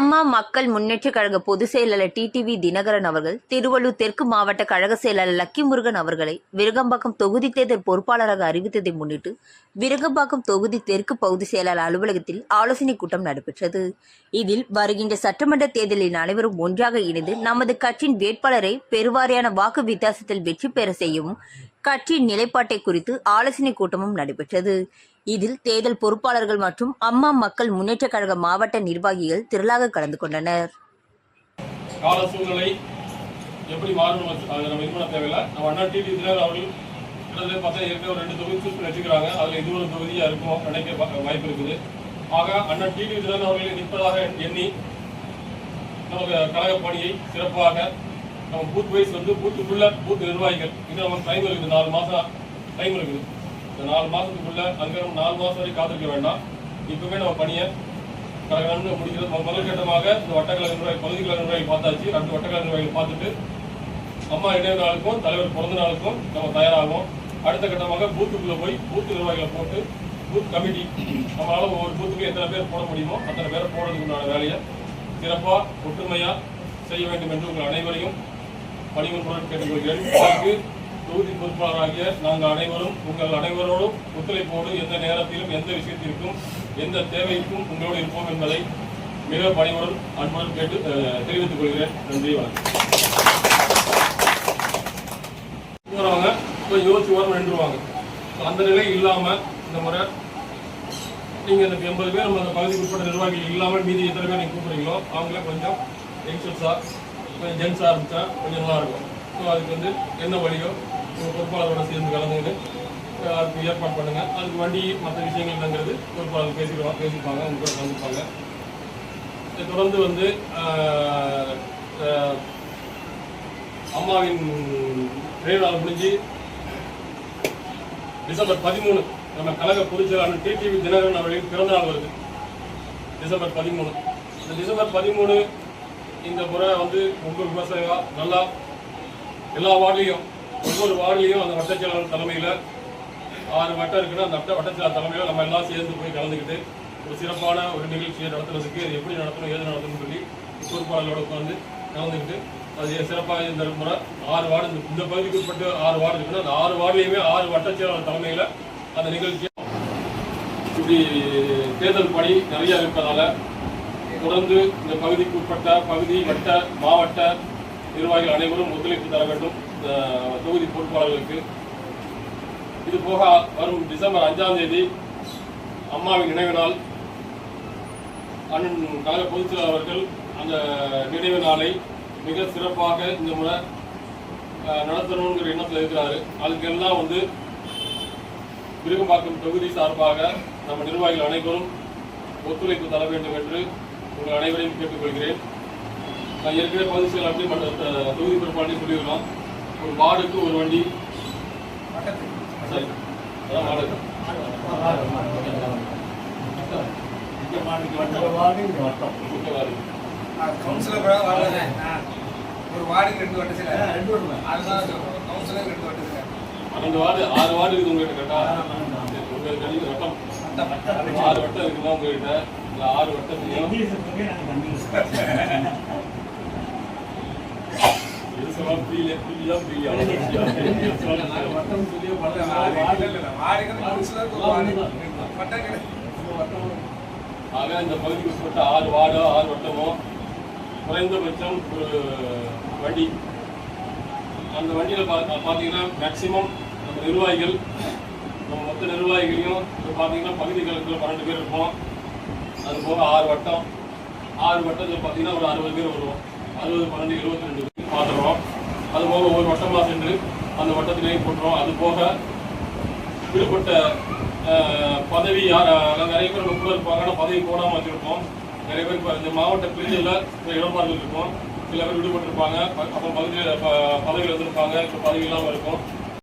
அம்மா மக்கள் முன்னேற்ற கழக பொதுச் செயலாளர் டிடிவி தினகரன் அவர்கள் திருவள்ளூர் தெற்கு மாவட்ட கழக செயலாளர் லக்கி முருகன் அவர்களை விருகம்பாக்கம் தொகுதி தேர்தல் பொறுப்பாளராக அறிவித்ததை முன்னிட்டு விருகம்பாக்கம் தொகுதி தெற்கு பகுதி செயலாளர் அலுவலகத்தில் ஆலோசனைக் கூட்டம் நடைபெற்றது. இதில் வருகின்ற சட்டமன்ற தேர்தலில் அனைவரும் ஒன்றாக இணைந்து நமது கட்சியின் வேட்பாளரை பெருவாரியான வாக்கு வித்தியாசத்தில் வெற்றி பெற செய்யவும் கட்சியின் நிலைப்பாட்டை குறித்து ஆலோசனை கூட்டமும் நடைபெற்றது. இதில் தேர்தல் பொறுப்பாளர்கள் மற்றும் அம்மா மக்கள் முன்னேற்றக் கழக மாவட்ட நிர்வாகிகள் திரளாக கலந்து கொண்டனர். கால சூழ்நிலை எப்படி மாறணும் நம்ம இது பண்ண தேவையில்லை. நம்ம அண்ணா அவர்கள் கிட்டத்தட்ட பார்த்தா ஏற்கனவே ஒரு ரெண்டு தொகுதி சூஸ் பண்ணி வச்சுக்கிறாங்க அதில் இது ஒரு தொகுதியாக இருக்கும் நினைக்க வாய்ப்பு இருக்குது. ஆக அண்ணா டிவி தினகர் அவர்களை நிற்பதாக எண்ணி நமக்கு கழக பணியை சிறப்பாக நம்ம பூத் வைஸ் வந்து பூத்துக்குள்ள பூத் நிர்வாகிகள். இன்னும் நமக்கு டைம் இருக்குது. நாலு மாதம் டைம் இருக்குது. இந்த நாலு மாதத்துக்குள்ள அங்கே நம்ம நாலு மாதம் வரை காத்திருக்க வேண்டாம். இப்பவே நம்ம பணியை கடகடன்னு முடிக்கிறது முதல் கட்டமாக இந்த வட்டக்கலை நிர்வாகி பகுதி நிர்வாகி பார்த்தாச்சு. ரெண்டு வட்டக்கலை நிர்வாகிகள் பார்த்துட்டு அம்மா இணைய நாளுக்கும் தலைவர் பிறந்த நாளுக்கும் நம்ம தயாராகும். அடுத்த கட்டமாக பூத்துக்குள்ளே போய் பூத்து நிர்வாகிகளை போட்டு பூத் கமிட்டி. நம்மளால் ஒவ்வொரு பூத்துக்கு எத்தனை பேர் போட முடியுமோ அத்தனை பேரை போடுறதுக்கு உண்டான வேலையை சிறப்பாக ஒற்றுமையாக செய்ய வேண்டும் என்று உங்கள் அனைவரையும் பணிவன்புடன் கேட்டுக்கொள்கிறேன். அதற்கு தொகுதி பொறுப்பாளராகிய நாங்கள் அனைவரும் உங்கள் அனைவரோடும் ஒத்துழைப்போடு எந்த நேரத்திலும் எந்த விஷயத்திற்கும் எந்த தேவைக்கும் உங்களோடு இருப்போம் என்பதை மிக பணிவுடன் அன்புடன் கேட்டு தெரிவித்துக் கொள்கிறேன். நன்றி வணக்கம். வரவங்க. யோசிச்சு வரும் நின்றுவாங்க. அந்த நிலை இல்லாம இந்த முறை நீங்க இந்த எண்பது பேர் நம்ம அந்த பகுதிக்கு உட்பட்ட நிர்வாகிகள் இல்லாமல் மீதி எத்தனை பேர் நீங்கள் கூப்பிட்றீங்களோ அவங்களே கொஞ்சம் யங்ஸ்டர்ஸா கொஞ்சம் ஜென்ஸாக இருந்துச்சா கொஞ்சம் நல்லா இருக்கும். ஸோ அதுக்கு வந்து என்ன வழியோ உங்கள் பொறுப்பாளரோட சேர்ந்து கலந்துக்கிட்டு அதுக்கு ஏற்பாடு பண்ணுங்கள் அதுக்கு வண்டி மற்ற விஷயங்கள் என்னங்கிறது பொறுப்பாளர் பேசிக்கலாம் பேசிப்பாங்க அவங்க கூட கலந்துப்பாங்க. இதை தொடர்ந்து வந்து அம்மாவின் நிறைவு நாள் முடிஞ்சு டிசம்பர் பதிமூணு நம்ம கழக பொதுச்செயலாளர் டிடிவி தினகரன் அவர்களின் பிறந்த நாள் வருது. டிசம்பர் பதிமூணு. இந்த டிசம்பர் பதிமூணு இந்த முறை வந்து ஒவ்வொரு விவசாயம் நல்லா எல்லா வார்டுலையும் ஒவ்வொரு வார்டுலையும் அந்த வட்டச் செயலாளர் தலைமையில் ஆறு வட்டம் இருக்குன்னா அந்த வட்ட வட்டச் செயலாளர் தலைமையில் நம்ம எல்லாம் சேர்ந்து போய் கலந்துக்கிட்டு ஒரு சிறப்பான ஒரு நிகழ்ச்சியை நடத்துறதுக்கு அது எப்படி நடத்தணும் ஏது நடத்தணும்னு சொல்லி பொறுப்பாளர்களோட உட்காந்து கலந்துக்கிட்டு அது சிறப்பாக இந்த முறை ஆறு வார்டு இந்த- பகுதிக்கு உட்பட்டு ஆறு வார்டு இருக்குன்னா அந்த ஆறு வார்டுலையுமே ஆறு வட்டச் செயலாளர் தலைமையில் அந்த நிகழ்ச்சி இப்படி தேர்தல் பணி நிறையா இருப்பதால் தொடர்ந்து இந்த பகுதிக்கு உட்பட்ட பகுதி வட்ட மாவட்ட நிர்வாகிகள் அனைவரும் ஒத்துழைப்பு தர வேண்டும். இந்த தொகுதி பொறுப்பாளர்களுக்கு. இது போக வரும் டிசம்பர் அஞ்சாம் தேதி அம்மாவின் நினைவு நாள் அண்ணன் கழக பொதுச் செயலாளர் அவர்கள் அந்த நினைவு நாளை மிக சிறப்பாக இந்த முறை நடத்தணுங்கிற எண்ணத்தில் இருக்கிறாரு. அதுக்கெல்லாம் வந்து விருகம்பாக்கம் தொகுதி சார்பாக நம்ம நிர்வாகிகள் அனைவரும் ஒத்துழைப்பு தர வேண்டும் என்று உங்கள் அனைவரையும் கேட்டுக்கொள்கிறேன். நான் ஏற்கனவே பகுதி மற்ற த- தொகுதி பொறுப்பாளரையும் சொல்லியிருக்கோம் ஒரு வார்டுக்கு ஒரு வண்டி. சரி. அதான் வார்டு கவுன்சிலர் ஒரு வார்டுக்கு ரெண்டு வட்ட சில அதுதான் சொல்றோம். கவுன்சிலர் ரெண்டு வட்ட சில பன்னெண்டு வார்டு ஆறு வார்டு இருக்குது உங்ககிட்ட கேட்டா. சரி, உங்களுக்கு அடி வட்டம். ஆறு வட்டம் இருக்குன்னா உங்ககிட்ட இந்த ஆறு வட்டத்தையும் புரியல புரியுதா புரியல வட்டம் ஆக இந்த பகுதிக்கு உட்பட்ட ஆறு வார்டோ ஆறு வட்டமோ குறைந்தபட்சம் ஒரு வண்டி. அந்த வண்டியில் பா பார்த்தீங்கன்னா மேக்சிமம் நம்ம நிர்வாகிகள் நம்ம மொத்த நிர்வாகிகளையும் இப்போ பார்த்தீங்கன்னா பகுதி பகுதிகளுக்குள்ள பன்னெண்டு பேர் இருப்போம். அது போக ஆறு வட்டம். ஆறு வட்டத்தில் பார்த்தீங்கன்னா ஒரு அறுபது பேர் வருவோம். அறுபது பன்னெண்டு இருபத்தி ரெண்டு பேர் பார்த்துடுறோம் அது போக ஒவ்வொரு வட்டமாக சென்று அந்த வட்டத்திலேயே போட்டுருவோம். அது போக விடுபட்ட பதவி யார் நிறைய பேர் ரொம்ப கூட இருப்பாங்க. ஆனால் பதவி போடாமல் வச்சுருப்போம். நிறைய பேர் இப்போ இந்த மாவட்ட பிரிவில் சில இடமாறுகள் இருக்கும். சில பேர் விடுபட்டிருப்பாங்க. ப- அப்புறம் பதவியில் பதவியில் வந்திருப்பாங்க. இப்போ பதவி இல்லாமல் இருக்கும்.